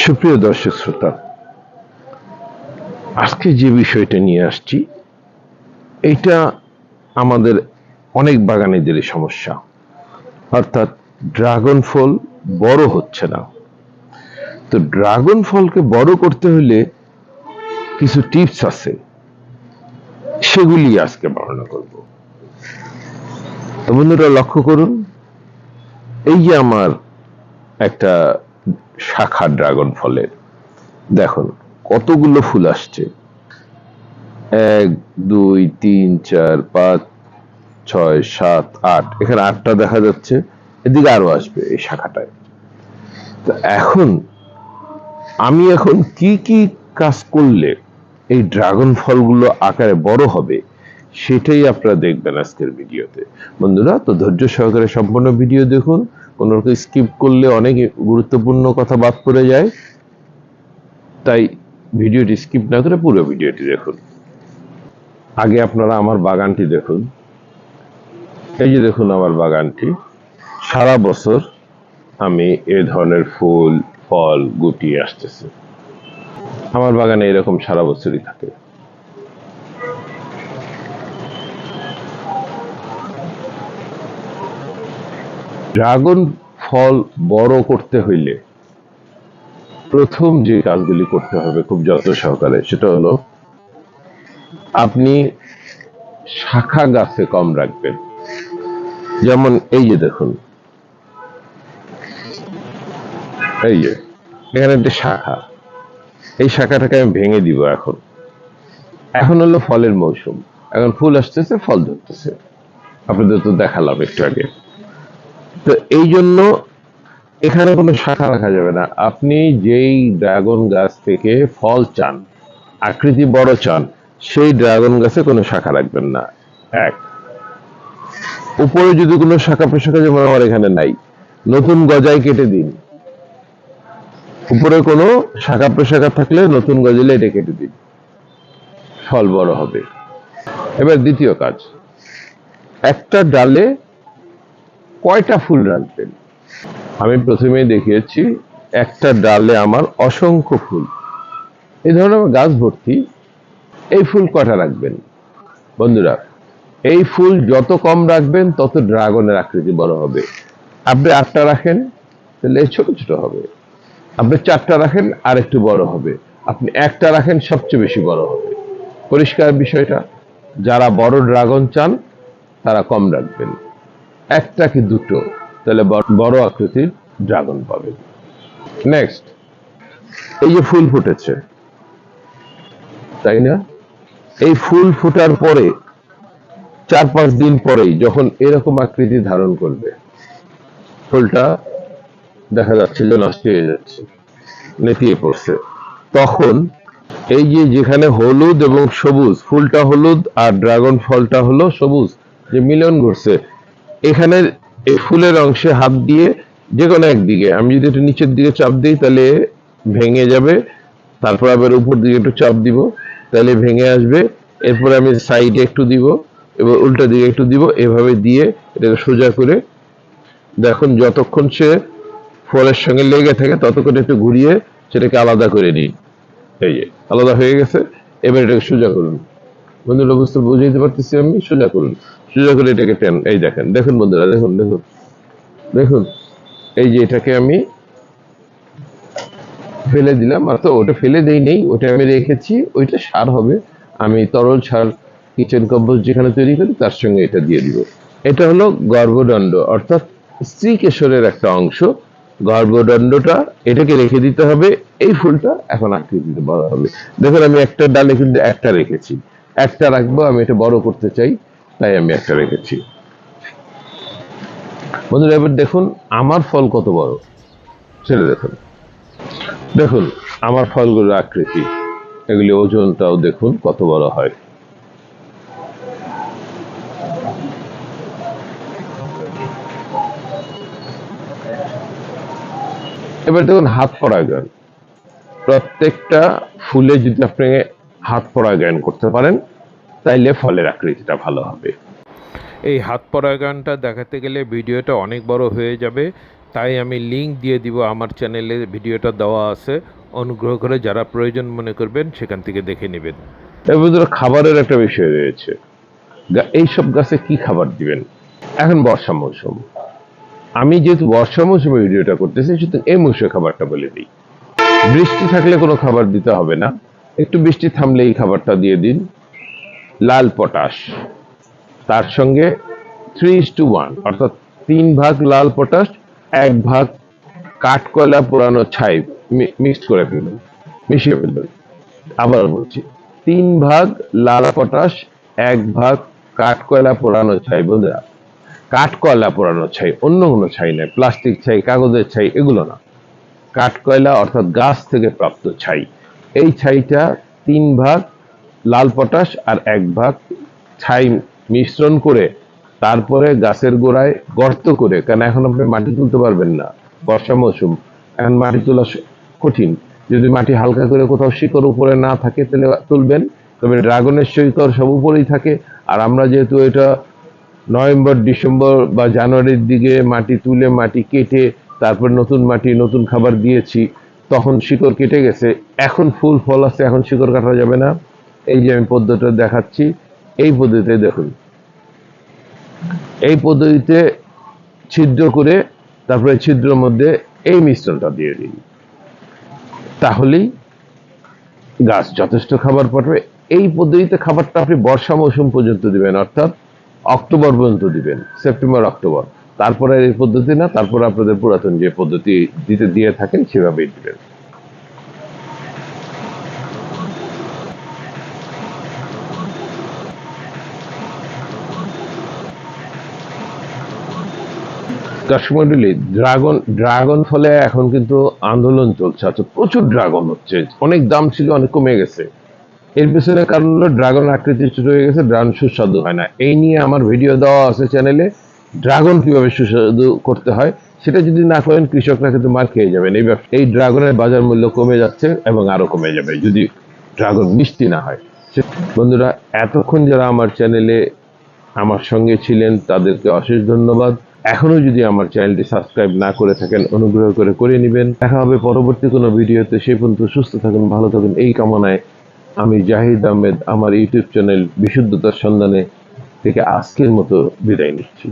সুপ্রিয় দর্শক শ্রোতা, আজকে যে বিষয়টা নিয়ে আসছি, এইটা আমাদের অনেক বাগানীদেরই সমস্যা। অর্থাৎ ড্রাগন ফল বড় হচ্ছে না। তো ড্রাগন ফলকে বড় করতে হলে কিছু টিপস আছে, সেগুলি আজকে বর্ণনা করব। তো বন্ধুরা, লক্ষ্য করুন, এই যে আমার একটা শাখা ড্রাগন ফলের। দেখুন, কতগুলো ফুল আসছে। এক, দুই, তিন, চার, পাঁচ, ছয়, সাত, আট। এখানে আটটা দেখা যাচ্ছে, এদিকে আরও আসবে এই শাখাটায়। তো এখন আমি এখন কি কি কাজ করলে এই ড্রাগন ফলগুলো আকারে বড় হবে, সেটাই আপনারা দেখবেন আজকের ভিডিওতে। বন্ধুরা, তো ধৈর্য সহকারে সম্পূর্ণ ভিডিও দেখুন। কোনো রকম স্কিপ করলে অনেক গুরুত্বপূর্ণ কথা বাদ পড়ে যায়। তাই ভিডিওটি স্কিপ না করে পুরো ভিডিওটি দেখুন। আগে আপনারা আমার বাগানটি দেখুন। এই যে দেখুন আমার বাগানটি। সারা বছর আমি এ ধরনের ফুল, ফল গুটিয়ে আসতেছে। আমার বাগানে এরকম সারা বছরই থাকে। ড্রাগন ফল বড় করতে হইলে প্রথম যে কাজগুলি করতে হবে খুব যত্ন সহকারে, সেটা হলো আপনি শাখা গাছে কম রাখবেন। যেমন এই যে দেখুন। এই যে, এখানে একটা শাখা। এই শাখাটাকে আমি ভেঙে দিব এখন। এখন হলো ফলের মৌসুম। এখন ফুল আসতেছে, ফল ধরতেছে। আপনাদের তো দেখালাম একটু আগে। তো এই জন্য এখানে কোনো শাখা রাখা যাবে না। আপনি যেই ড্রাগন গাছ থেকে ফল চান, আকৃতি বড় চান, সেই ড্রাগন গাছে কোনো শাখা রাখবেন না। এক। উপরে যদি কোনো শাখা প্রশাখা যেমন আমার এখানে নাই, নতুন গজায় কেটে দিন। উপরে কোনো শাখা প্রশাখা থাকলে নতুন গজালে এটা কেটে দিন। ফল বড় হবে। এবার দ্বিতীয় কাজ। একটা ডালে কয়টা ফুল রাখবেন? আমি প্রথমেই দেখিয়েছি, একটা ডালে আমার অসংখ্য ফুল। এই ধরনের আমার গাছ ভর্তি, এই ফুল কটা রাখবেন? বন্ধুরা, এই ফুল যত কম রাখবেন, তত ড্রাগনের আকৃতি বড় হবে। আপনি আটটা রাখেন, তাহলে ছোট ছোট হবে। আপনি চারটা রাখেন, আর একটু বড় হবে। আপনি একটা রাখেন, সবচেয়ে বেশি বড় হবে। পরিষ্কার বিষয়টা, যারা বড় ড্রাগন চান, তারা কম রাখবেন। একটা কি দুটো? তাহলে বড়- আকৃতির ড্রাগন পাবেন নেক্সট এই যে ফুল ফুটেছে, তাই না? এই ফুল ফোটার পরে, চার পাঁচ দিন পরেই যখন এরকম আকৃতি ধারণ করবে, ফুলটা দেখা যাচ্ছে যে নষ্ট হয়ে যাচ্ছে, নেতিয়ে পড়ছে। তখন এই যে যেখানে হলুদ এবং সবুজ, ফুলটা হলুদ আর ড্রাগন ফলটা হলো সবুজ, যে মিলন ঘটছে এখানে এই ফুলের অংশে হাত দিয়ে যে কোনো একদিকে। আমি যদি একটু নিচের দিকে চাপ দিই, তাহলে ভেঙে যাবে। তারপর আবার উপর দিকে একটু চাপ দিব, তাহলে ভেঙে আসবে। এরপর আমি সাইডে একটু দিব, এবার উল্টা দিকে একটু দিব, এভাবে দিয়ে এটাকে সোজা করে দেখুন, যতক্ষণ সে ফলের সঙ্গে লেগে থাকে, ততক্ষণ একটু ঘুরিয়ে সেটাকে আলাদা করে নিই। এই যে, আলাদা হয়ে গেছে। এবার এটাকে সোজা করুন। বন্ধুরা, বুঝতে বুঝে দিতে পারতেছি আমি? সোজা করুন। সোজা করে এটাকে টেন, এই দেখেন, দেখুন বন্ধুরা, দেখুন দেখুন দেখুন, এই যে এটাকে আমি ফেলে দিলাম, আর তো ওটা ফেলে দেই নেই, ওটা আমি রেখেছি, ওইটা সার হবে, আমি তরল সার, কিচেন কম্পোস্ট যেখানে তৈরি করি, তার সঙ্গে এটা দিয়ে দিব। এটা হলো গর্ভদণ্ড, অর্থাৎ স্ত্রী কেশরের একটা অংশ। গর্ভদণ্ডটা, এটাকে রেখে দিতে হবে, এই ফুলটা এখন আঁকিয়ে আকৃতিতে বড় হবে। দেখুন, আমি একটা ডালে কিন্তু একটা রেখেছি। একটা রাখব, আমি এটা বড় করতে চাই। তাই আমি একটা রেখেছি। বন্ধুরা এবার দেখুন আমার ফল কত বড়? সেটা দেখুন। দেখুন আমার ফলগুলোর আকৃতি এগুলি ওজনটাও দেখুন কত বড় হয়। এবার দেখুন হাত পরাগায়ন প্রত্যেকটা ফুলে যদি আপনি হাত পরাগায়ন করতে পারেন তাইলে ফলের আকৃতিটা ভালো হবে। এই হাত পরাগানটা দেখাতে গেলে ভিডিওটা অনেক বড় হয়ে যাবে তাই আমি লিংক দিয়ে দিব আমার চ্যানেলে ভিডিওটা দেওয়া আছে। অনুগ্রহ করে যারা প্রয়োজন মনে করবেন সেখান থেকে দেখে নেবেন। ভিতরে খাবারের একটা বিষয় রয়েছে। এইসব গাছে কি খাবার দিবেন? এখন বর্ষা মৌসুম আমি যেহেতু বর্ষা মৌসুমে ভিডিওটা করতেছি সুতরাং এই মৌসুমে খাবারটা বলে দিই। বৃষ্টি থাকলে কোনো খাবার দিতে হবে না। একটু বৃষ্টি থামলে এই খাবারটা দিয়ে দিন। লাল পটাশ। তার সঙ্গে থ্রি টু ওয়ান অর্থাৎ তিন ভাগ লাল পটাশ, এক ভাগ কাঠকয়লা পোড়ানো ছাই মিক্সড করে ফেলবেন মিশিয়ে ফেলবেন আবার বলছি, তিন ভাগ লাল পটাশ, এক ভাগ কাঠকয়লা পোড়ানো ছাই, বন্ধুরা। কাঠকয়লা পোড়ানো ছাই অন্য কোনো ছাই নয়, প্লাস্টিক ছাই, কাগজের ছাই, এগুলো না। কাঠকয়লা অর্থাৎ গাছ থেকে প্রাপ্ত ছাই। এই ছাইটা তিন ভাগ লাল পটাশ আর এক ভাগ ছাই মিশ্রণ করে তারপরে গাছের গোড়ায় গর্ত করে কারণ এখন আপনি মাটি তুলতে পারবেন না? বর্ষা মৌসুম, এখন মাটি তোলা কঠিন। যদি মাটি হালকা করে কোথাও শিকড় উপরে না থাকে, তাহলে তুলবেন। তবে ড্রাগনের শিকড় সব উপরেই থাকে। আর আমরা যেহেতু এটা নভেম্বর, ডিসেম্বর বা জানুয়ারির দিকে মাটি তুলে, মাটি কেটে, তারপর নতুন মাটি, নতুন খাবার দিয়েছি, তখন শিকড় কেটে গেছে। এখন ফুল ফল আছে, এখন শিকড় কাটা যাবে না। এই যে আমি পদ্ধতিটা দেখাচ্ছি, এই পদ্ধতিতে দেখুন। এই পদ্ধতিতে ছিদ্র করে তারপরে ছিদ্রের মধ্যে এই মিশ্রণটা দিয়ে দিন। তাহলেই গাছ যথেষ্ট খাবার পাঠাবে। এই পদ্ধতিতে খাবারটা আপনি বর্ষা মৌসুম পর্যন্ত দিবেন, অর্থাৎ অক্টোবর পর্যন্ত দিবেন, সেপ্টেম্বর, অক্টোবর। তারপরে এই পদ্ধতি না, তারপরে আপনাদের পুরাতন যে পদ্ধতি দিতে, দিয়ে থাকেন, সেভাবেই দিবেন। কাশ্মীরি ড্রাগন ড্রাগন ফলে এখন কিন্তু আন্দোলন চলছে। আচ্ছা প্রচুর ড্রাগন হচ্ছে। অনেক দাম ছিল, অনেক কমে গেছে। এর পেছনে কারণ হলো ড্রাগন আকৃতি ছোট হয়ে গেছে ড্রাগন সুস্বাদু হয় না। এই নিয়ে আমার ভিডিও দেওয়া আছে চ্যানেলে ড্রাগন কীভাবে সুস্বাদু করতে হয়, সেটা যদি না করেন, কৃষকরা কিন্তু মার খেয়ে যাবেন। এই এই ড্রাগনের বাজার মূল্য কমে যাচ্ছে এবং আরও কমে যাবে, যদি ড্রাগন মিষ্টি না হয়। বন্ধুরা, এতক্ষণ যারা আমার চ্যানেলে আমার সঙ্গে ছিলেন, তাদেরকে অশেষ ধন্যবাদ। এখনও যদি আমার চ্যানেলটি সাবস্ক্রাইব না করে থাকেন, অনুগ্রহ করে করে নেবেন। দেখা হবে পরবর্তী কোনো ভিডিওতে। সে পর্যন্ত সুস্থ থাকুন, ভালো থাকুন। এই কামনায় আমি জাহিদ আহমেদ, আমার ইউটিউব চ্যানেল বিশুদ্ধতার সন্ধানে থেকে আজকের মতো বিদায় নিচ্ছি।